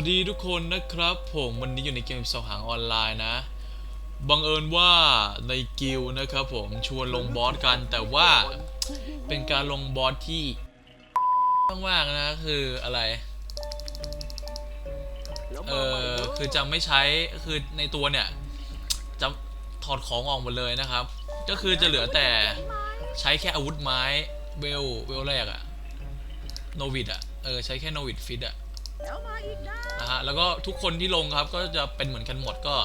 วัสดีทุกคนนะครับ ผมวันนี้อยู่ในเกมสองหางออนไลน์นะ บังเอิญว่าในกิลนะครับผมชวนลงบอสกันแต่ว่าเป็นการลงบอสที่มากๆนะคืออะไร เออคือจะไม่ใช้คือในตัวเนี่ยจะถอดของออกหมดเลยนะครับ ก็คือจะเหลือแต่ใช้แค่อาวุธไม้เวลเวลแรกอะโนวิดอะเออใช้แค่โนวิดฟิตอะ เดี๋ยวมาอีกนะนะฮะแล้วก็ทุกคนที่ลงครับก็จะเป็นเหมือนกันหมดก็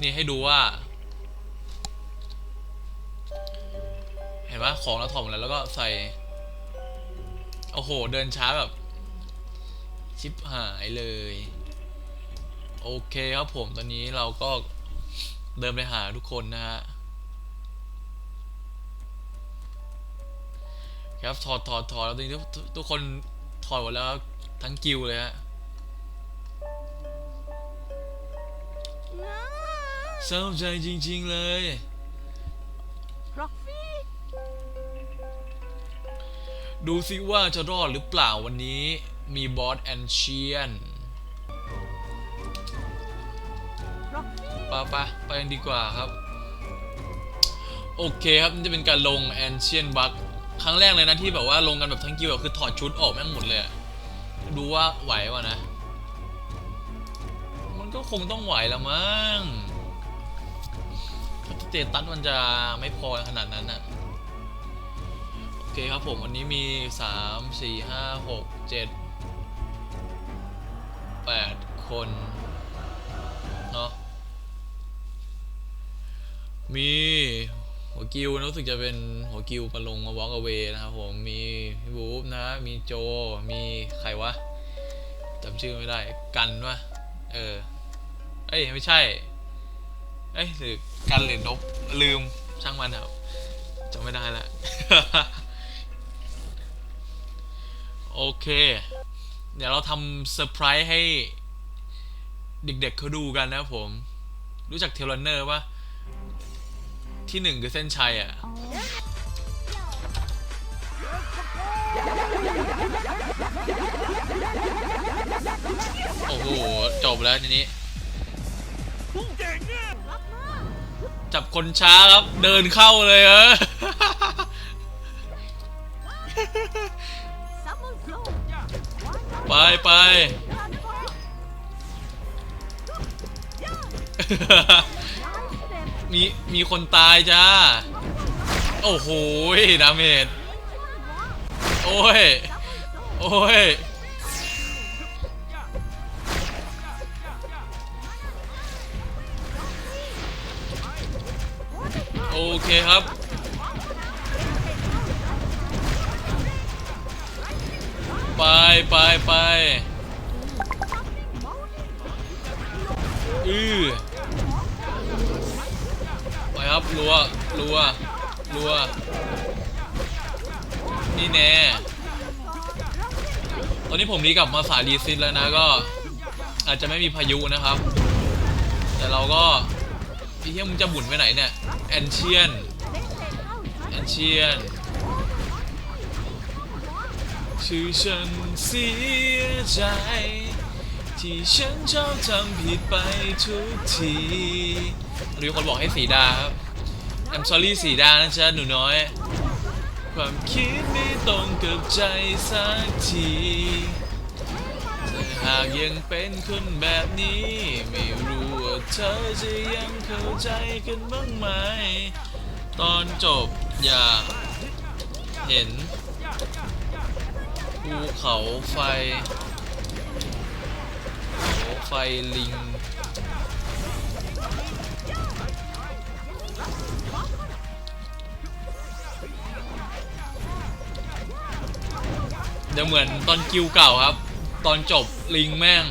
นี่ให้ดูว่า เห็นปะของเราถอดหมดแล้วแล้วก็ใส่ โอ้โห เดินช้าแบบ ชิปหายเลย โอเคครับผมตอนนี้เราก็เดินไปหาทุกคนนะฮะ ครับถอดถอดถอดแล้วตอนนี้ทุกทุกคนถอดหมดแล้วทั้งกิวเลยฮะ เศร้าใจจริง ๆ เลยร็อกฟี่ดูซิว่าจะรอดหรือเปล่าวันนี้ มีบอสแอนเชียนร็อกฟี่ปะปะไปกันดีกว่าครับ โอเคครับนี่จะเป็นการลงแอนเชียนบัคครั้งแรกเลยนะที่แบบว่าลงกันแบบทั้งกิวแบบคือถอดชุดออกแม่งหมดเลยอะดูว่าไหววะนะ มันก็คงต้องไหวละมั้งส เตตัสมันจะไม่พอขนาดนั้นอะโอเคครับผมวันนี้มี 3 4 5 6 7 8 คนเนาะมีหัวกิวนะรู้สึกจะเป็นหัวกิวมาลงมาวอล์กเวนะครับผมมีพี่บู๊บนะ มีโจมีใครวะจำชื่อไม่ได้กันวะเออ เอ้ย ไม่ใช่ เอ้ยหรือกันหรือนบลืมช่างมันครับจำไม่ได้ละ โอเค เดี๋ยวเราทำเซอร์ไพรส์ให้เด็กๆเขาดูกันนะผม รู้จักเทเลนเนอร์ปะที่หนึ่งคือเส้นชัยอะ โอ้โห จบแล้วทีนี้ จับคนช้าครับ เดินเข้าเลยเออซัมมอนโฟลไปไปมีมีคนตายจ้า โอ้โหดาเมจโอ้ย โอ้ย เคครับ ไปไปไปอือไปครับรัวรัวรัวนี่แน่ ตอนนี้ผมรีกลับมาสายรีซิตแล้วนะก็ อาจจะไม่มีพายุนะครับ แต่เราก็ เหี้ยมึงจะบุ่นไปไหนเนี่ยแอนเชียนแอนเชียนชื่อฉันเสียใจ ที่ฉันชอบทำผิดไปทุกทีมีคนบอกให้สีดาครับ I'm sorry สีดานะจ๊ะหนูน้อย ความคิดไม่ตรงกับใจสักทีหากยังเป็นคนแบบนี้ไม่รู้ เธอจะยังเข้าใจกันบ้างไหม ตอนจบอยากเห็นภูเขาไฟภูเขาไฟลิงเดี๋ยวเหมือนตอนกิวเก่าครับ ตอนจบลิงแม่ง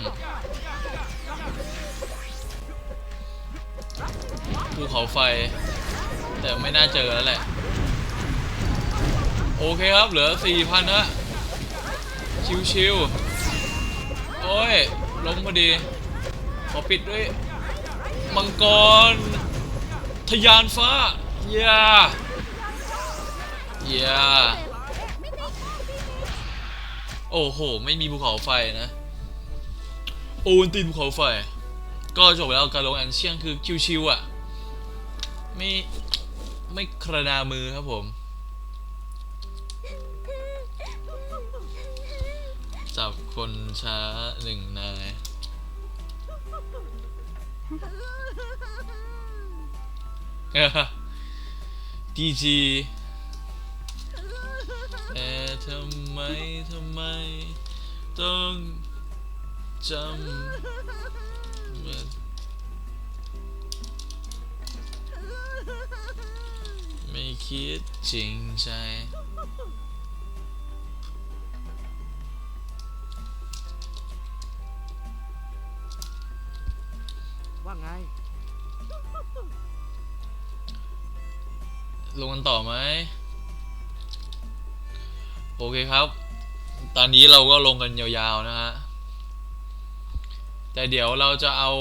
ภูเขาไฟ แต่ไม่น่าเจอแล้วแหละ โอเคครับ เหลือ 4,000นะชิวๆ โอ้ย ล้มพอดี ขอปิดด้วย มังกร ทยานฟ้า เย่าเย่าโอ้โห ไม่มีภูเขาไฟนะปูนตีนภูเขาไฟ ก็จบแล้วการลงแอนเชียงคือชิวๆอะ ไม่ไม่ครนามือครับผม จับคนช้าหนึ่งนาย ดีจีแต่ทำไม ทำไม ต้องจำ ไม่คิดจริงใจว่าไง ลงกันต่อไหม โอเคครับ ตอนนี้เราก็ลงกันยาวๆนะฮะ แต่เดี๋ยวเราจะเอา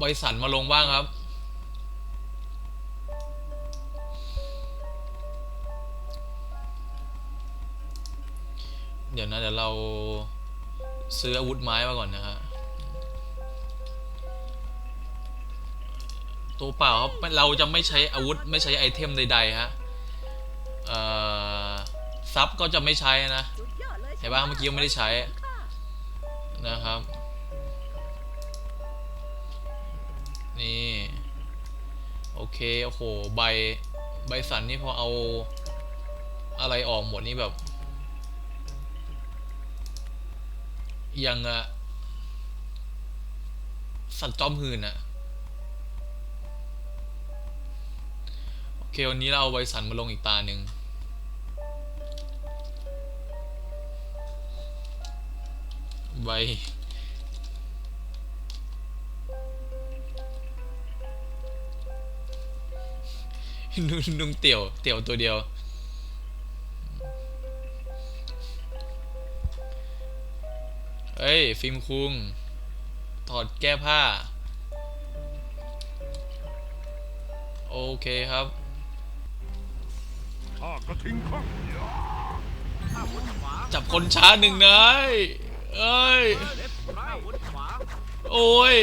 บริสันมาลงบ้างครับ เดี๋ยวนะ เดี๋ยวเราซื้ออาวุธไม้มาก่อนนะฮะตัวเปล่าครับเราจะไม่ใช้อาวุธไม่ใช้ไอเทมใดๆฮะเอ่อซับก็จะไม่ใช้นะเห็นปะเมื่อกี้ไม่ได้ใช้นะครับ นี่ โอเค โอ้โห ใบ ใบสันนี่พอเอาอะไรออกหมดนี่แบบ ยังอะสัตว์จอมหืนอะโอเค วันนี้เราเอาใบสันมาลงอีกตาหนึ่งใบ นุ่งนุ่งเตี่ยว เตี่ยวตัวเดียว เอ้ย ฟิล์มคุง ถอดแก้ผ้า โอเคครับข้ากระทิงข้างข้าวนขวาจับคนช้าหนึ่งนายเอ้ย โอ้ย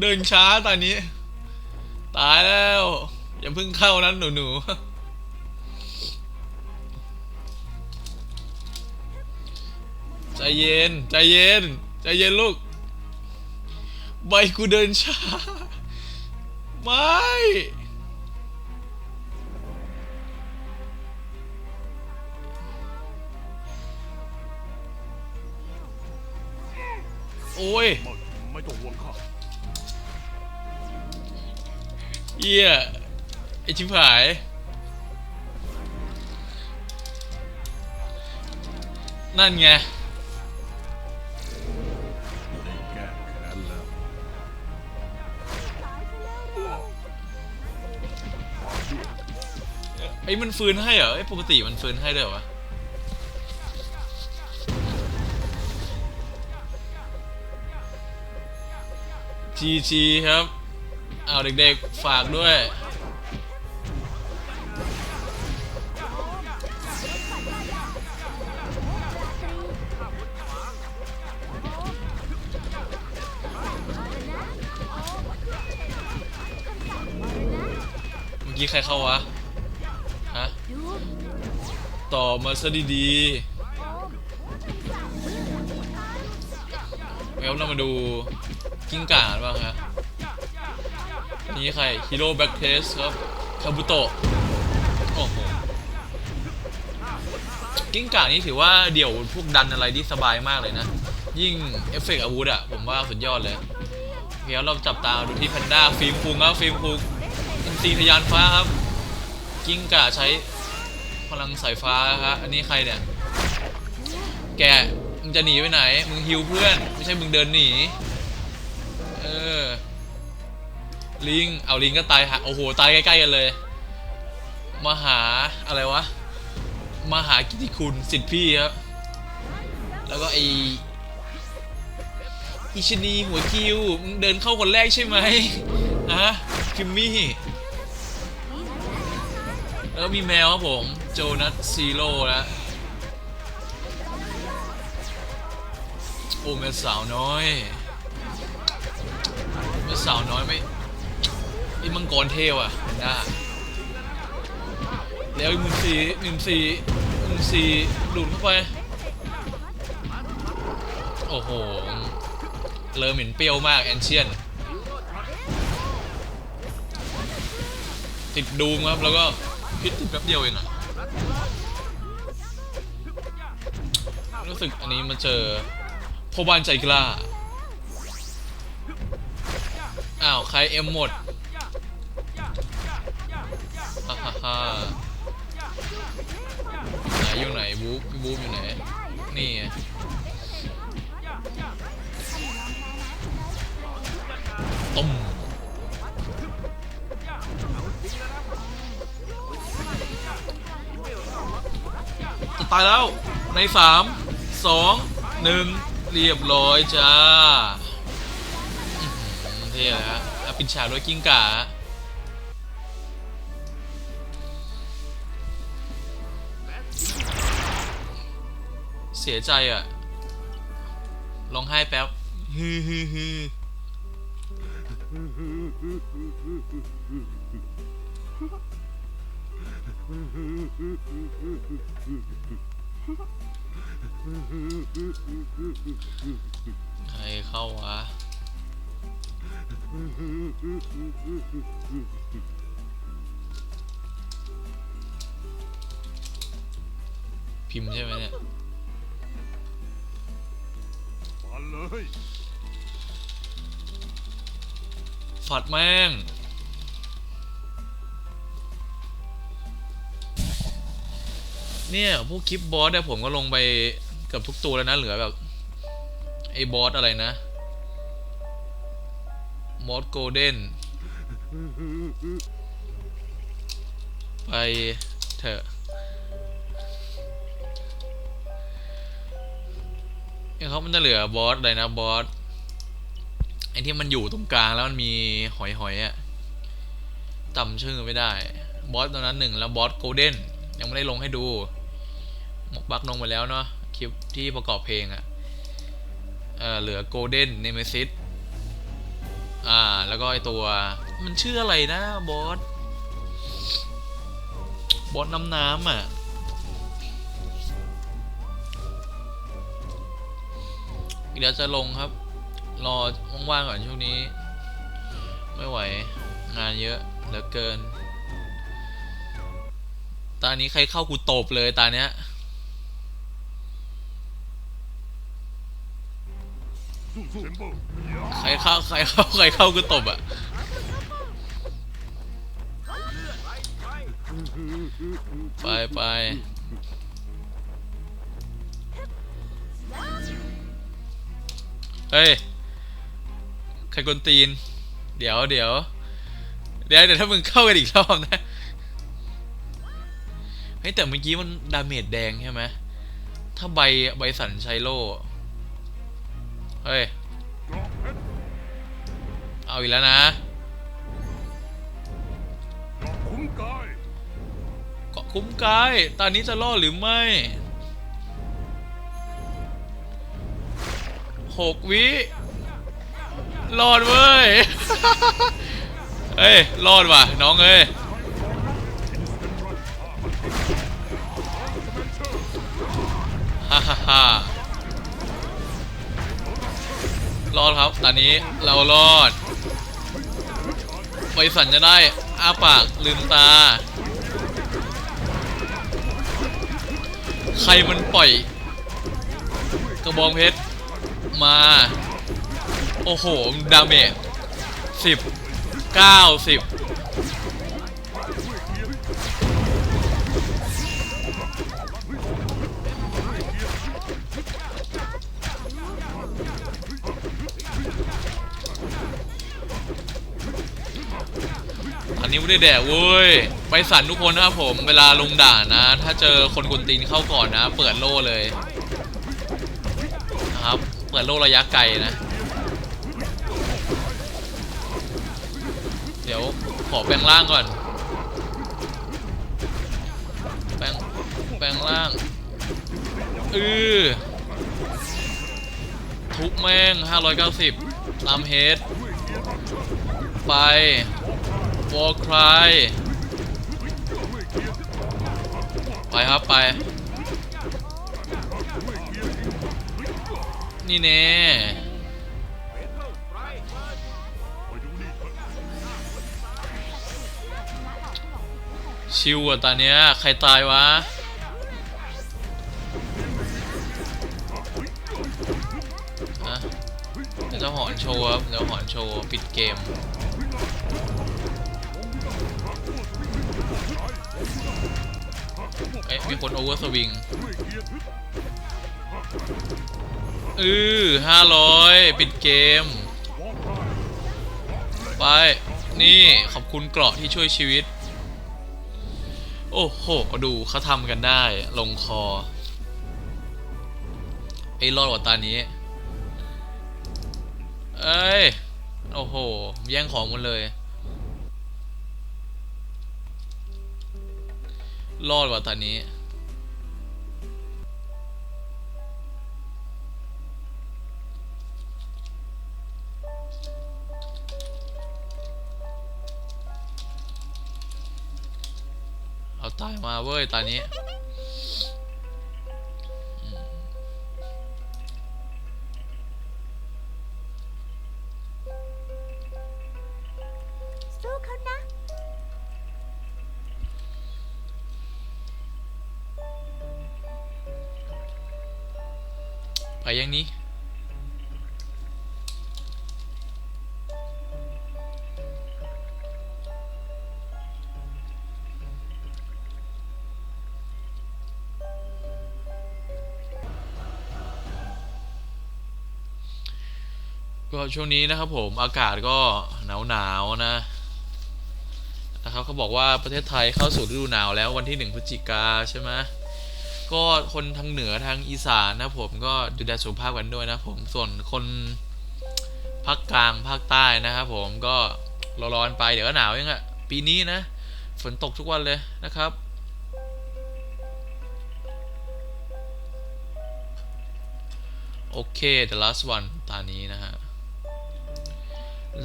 เดินช้าตอนนี้ ตายแล้ว อย่าเพิ่งเข้านั้นหนูหนูใจเย็น ใจเย็น ใจเย็นลูก ใบกูเดินช้า ไม่ โอ้ย ไม่ไม่ต้องห่วงข้า เหี้ยไอชิบหาย นั่นไง ไอ้มันฟื้นให้เหรอ ไอ้ปกติมันฟื้นให้ด้วยเหรอวะจีจีครับ เอาเด็กๆ ฝากด้วย เมื่อกี้ใครเข้าวะ ฮะ ต่อมาซะดีๆแล้วเรามาดูกิ้งก่าบ้างฮะ นี่ใครฮีโร่แบ็คเทสครับคาบุโตะโอ้โหกิ้งก่านี่ถือว่าเดี่ยวพวกดันอะไรที่สบายมากเลยนะ ยิ่งเอฟเฟกต์อาวุธอะผมว่าสุดยอดเลยเดี๋ยวเราจับตาดูที่แพนด้าฟิล์มคุงครับฟิล์มคุงอินซีทยานฟ้าครับ กิ้งก่าใช้พลังสายฟ้าครับอันนี้ใครเนี่ย แกมึงจะหนีไปไหน มึงฮิวเพื่อน ไม่ใช่มึงเดินหนี เออ ลิง เอาลิงก็ตายหาโอ้โห ตายใกล้ๆกันเลยมาหาอะไรวะมาหากิติคุณสิทธิพี่ครับ แล้วก็ไออิชนีหัวคิวมึงเดินเข้าคนแรกใช่ไหมฮะคิมมี่แล้วมีแมวครับผม โจนัสซีโร่แล้วโอ้แม่สาวน้อยแม่สาวน้อยไม่ ไอ้มังกรเทวอะเห็นหน้าแล้วหนึ่งสี่หนึ่งสี่หนึ่งสี่ดูดเข้าไป โอ้โหเริ่มเหม็นเปรี้ยวมากแอนเชียน ติดดูมครับ แล้วก็พิษติดแป๊บเดียวเองอะรู้สึกอันนี้มาเจอพอบานใจกล้า อ้าว ใครเอ็มหมด อยู่ไหนบู๊บู๊อยู่ไหน นี่ไงตุ้มจะตายแล้ว ในสามสองหนึ่งเรียบร้อยจ้าเท่ฮะแล้วปิดฉากด้วยกิ้งก่า เสียใจอะร้องไห้แป๊บฮือฮือฮือใครเข้าวะพิมพ์ใช่ไหมเนี่ย ฝัดแม่ง เนี่ยพวกคลิปบอสเนี่ยผมก็ลงไปเกือบทุกตัวแล้วนะ เหลือแบบ ไอ้บอสอะไรนะบอสโกลเด้น ไปเถอะ เขามันจะเหลือบอสอะไรนะบอสไอ้ที่มันอยู่ตรงกลางแล้วมันมีหอยหอยอะจำชื่อไม่ได้ บอสตัวนั้นหนึ่งแล้วบอสโกลเด้นยังไม่ได้ลงให้ดู หมกบักลงไปแล้วเนาะคลิปที่ประกอบเพลงอะเออเหลือโกลเด้นเนเมซิสอ่า แล้วก็ไอตัวมันชื่ออะไรนะบอสบอสน้ำน้ำอะ เดี๋ยวจะลงครับ รอว่างๆก่อนช่วงนี้ ไม่ไหวงานเยอะเหลือเกิน ตานี้ใครเข้ากูตบเลยตาเนี้ยใครเข้าใครเข้าใครเข้ากูตบอะไปไป เฮ้ยใครกวนตีน เดี๋ยวเดี๋ยวเดี๋ยวเดี๋ยวถ้ามึงเข้ากันอีกรอบนะเฮ้ยแต่เมื่อกี้มันดาเมจแดงใช่ไหมถ้าใบใบสันชัยโลเฮ้ย เอาอีกแล้วนะกราะคุ้มกายเกาะคุ้มกาย ตอนนี้จะรอดหรือไม่ หกวิรอดเว้ย เฮ้ย รอดว่ะ น้องเอ้ย ฮ่าฮ่าฮ่ารอดครับ ตอนนี้เรารอดไวสันจะได้อ้าปากลืมตา ใครมันปล่อย กระบองเพชร มา โอ้โห ดาเมจสิบเก้าสิบอันนี้ไม่ได้แดกเว้ย ไปสั่นทุกคนนะครับผม เวลาลงด่านนะ ถ้าเจอคนกุนตีนเข้าก่อนนะ เปิดโล่เลย เปิดโลระยะไกลนะ เดี๋ยวขอแปลงร่างก่อน แปลงแปลงร่างอือถทุบแม่ง 590 ตามเฮดไปวอลครายไปครับ ไป นี่แน่ชิวอะตอนเนี้ย ใครตายวะอะเดี๋ยวจะหอนโชว์ครับเดี๋ยวหอนโชว์ ปิดเกม เอ๊ะ มีคนโอเวอร์สวิง อือห้าร้อยปิดเกม ไป นี่ขอบคุณเกราะที่ช่วยชีวิต โอ้โห ดูเขาทำกันได้ ลงคอ ไอ้รอดกว่าตานี้ เอ้ย โอ้โห แย่งของหมดเลย รอดกว่าตอน เอาตายมาเว้ยตอนนี้ ก็ช่วงนี้นะครับผมอากาศก็หนาวหนาวๆนะนะครับเขาบอกว่าประเทศไทยเข้าสู่ฤดูหนาวแล้ววันที่หนึ่งพฤศจิกาใช่ไหมก็คนทางเหนือทางอีสานนะผมก็ดูแลสุขภาพกันด้วยนะผมส่วนคนภาคกลางภาคใต้นะครับผมก็ร้อนๆไปเดี๋ยวก็หนาวเองอะปีนี้นะ ฝนตกทุกวันเลยนะครับโอเค the last one ตานี้นะฮะมัน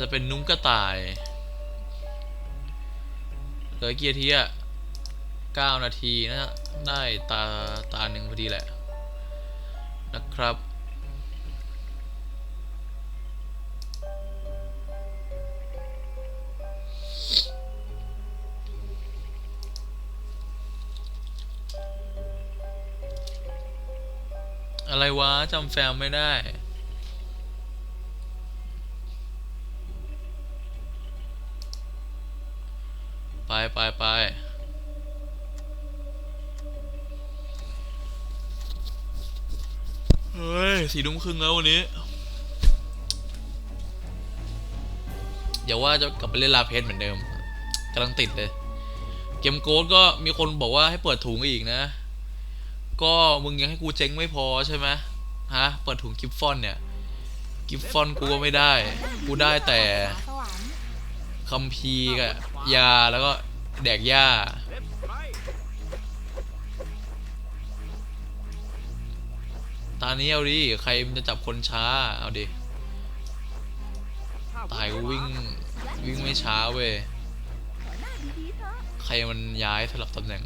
จะเป็นนุ้งกระต่ายเหลือเกียร์ทีอะ9นาทีนะได้ตาตาหนึ่งพอดีแหละ นะครับอะไรวะจำแฟมไม่ได้ ไปไปไป เฮ้ย สี่ทุ่มครึ่งแล้ววันนี้อย่าว่าจะกลับไปเล่นลาเพจเหมือนเดิมกำลังติดเลย เกมโกดก็มีคนบอกว่าให้เปิดถุงอีกนะ ก็มึงยังให้กูเจ๊งไม่พอใช่ไหมฮะ เปิดถุงกิฟฟอนเนี่ย กิฟฟอนกูก็ไม่ได้ กูได้แต่คัมภีกับยาแล้วก็แดกหญ้า ตอนนี้เอาดิ ใครมันจะจับคนช้า เอาดิข้ตายก็วิ่งวิ่งไม่ช้าเว้ยหน้าดีๆเถอะใครมันย้ายสลับตำแหน่ง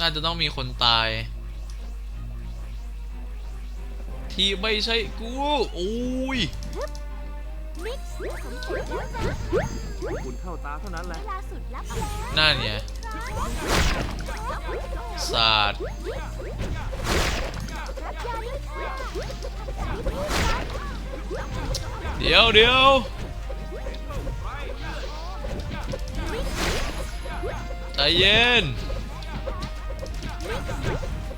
น่าจะต้องมีคนตาย ที่ไม่ใช่กูโอ้ยมิกซ์สมจิตแล้วนะคุณเข้าตาเท่านั้นแหเวละลาสุดลับแล้วนั่นไงศา สตร์รับยาดเดี๋ยวเดี๋ยวใจเย็น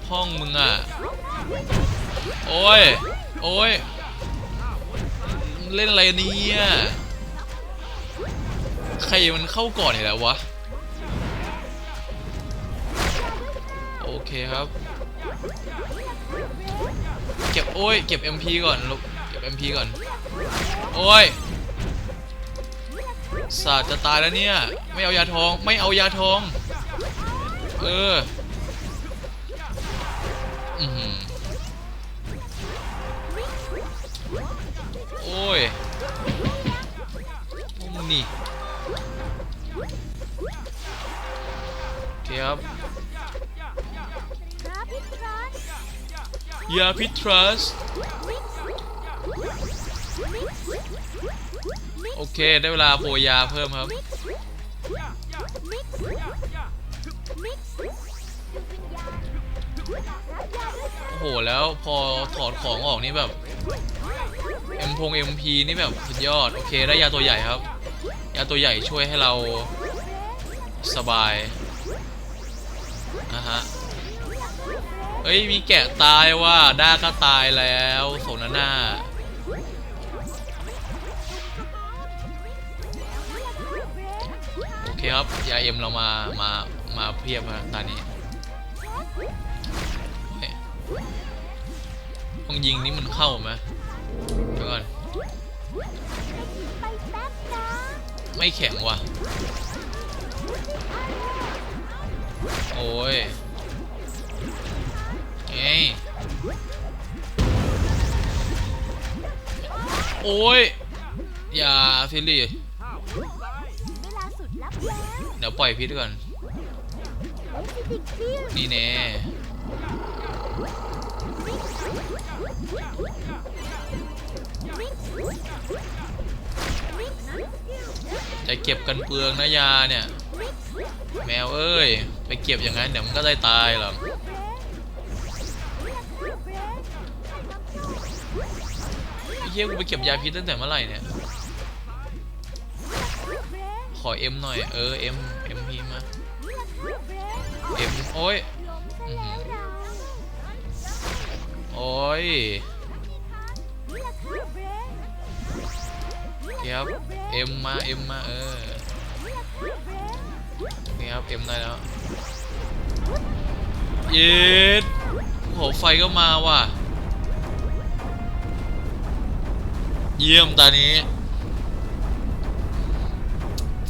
ห้องมึงอะ โอ้ย โอ้ย เล่นอะไรเนี่ย ใครมันเข้าก่อนอีกแล้ววะ เคครับ เก็บโอ้ย เก็บ MP ก่อนลูก เก็บ MP ก่อน โอ้ยศาสตร์จะตายแล้วเนี่ย ไม่เอายาทอง ไม่เอายาทอง เออโอ้ยพวกมึงนี่โอเคครับพี่ทรัส ยาพิทรัสโอเค ได้เวลาโปรยาเพิ่มครับมิกซ์มิกซ์มิกซ์จิตวิญญาณรับยาด้วยครับ โอ้โห แล้วพอถอดของออกนี่แบบเอ็มพงเอ็มพีนี่แบบสุดยอด โอเค ได้ยาตัวใหญ่ครับ ยาตัวใหญ่ช่วยให้เราสบาย เฮ้ยมีแกะตายว่ะด้าก็ตายแล้วโซนาน่าโอเคครับยาเอ็มเรามามามาเพียบครับตอนนี้ฮ้ยต้องยิงนี่มันเข้าไหมเดี๋ยวก่อนไปแป๊บนไม่แข็งว่ะ โอ้ย เอ้ยโอ้ย อย่าซิลลี่เดี๋ยวปล่อยพิษก่อน นี่แน่จะเก็บกันเปลืองนะยาเนี่ย แมวเอ้ย ไปเก็บอย่างนั้นเดี๋ยวมันก็ได้ตายหรอก เหี้ยกูไปเก็บยาพิษตั้งแต่เมื่อไหร่เนี่ย ขอเอ็มหน่อย เออเอ็มเอ็มพีมาเอ็มโอ้ยโอ้ยเดี๋ยวเอ็มมาเอ็มมาเออนี่ครับเอ็มได้แล้วเย็ดโหไฟก็มาว่ะ เยี่ยมตอนนี้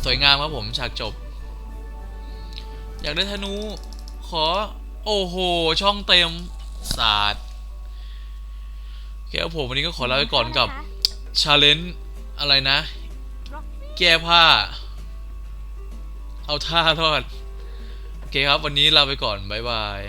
สวยงามครับผมฉากจบ อยากได้ธนู ขอ โอ้โห ช่องเต็มศาสตร์โอเคครับผมวันนี้ก็ขอลาไปก่อนกับชาเลนจ์อะไรนะ แก้ผ้า เอาท่ารอด โอเคครับ วันนี้ลาไปก่อน บ๊ายบาย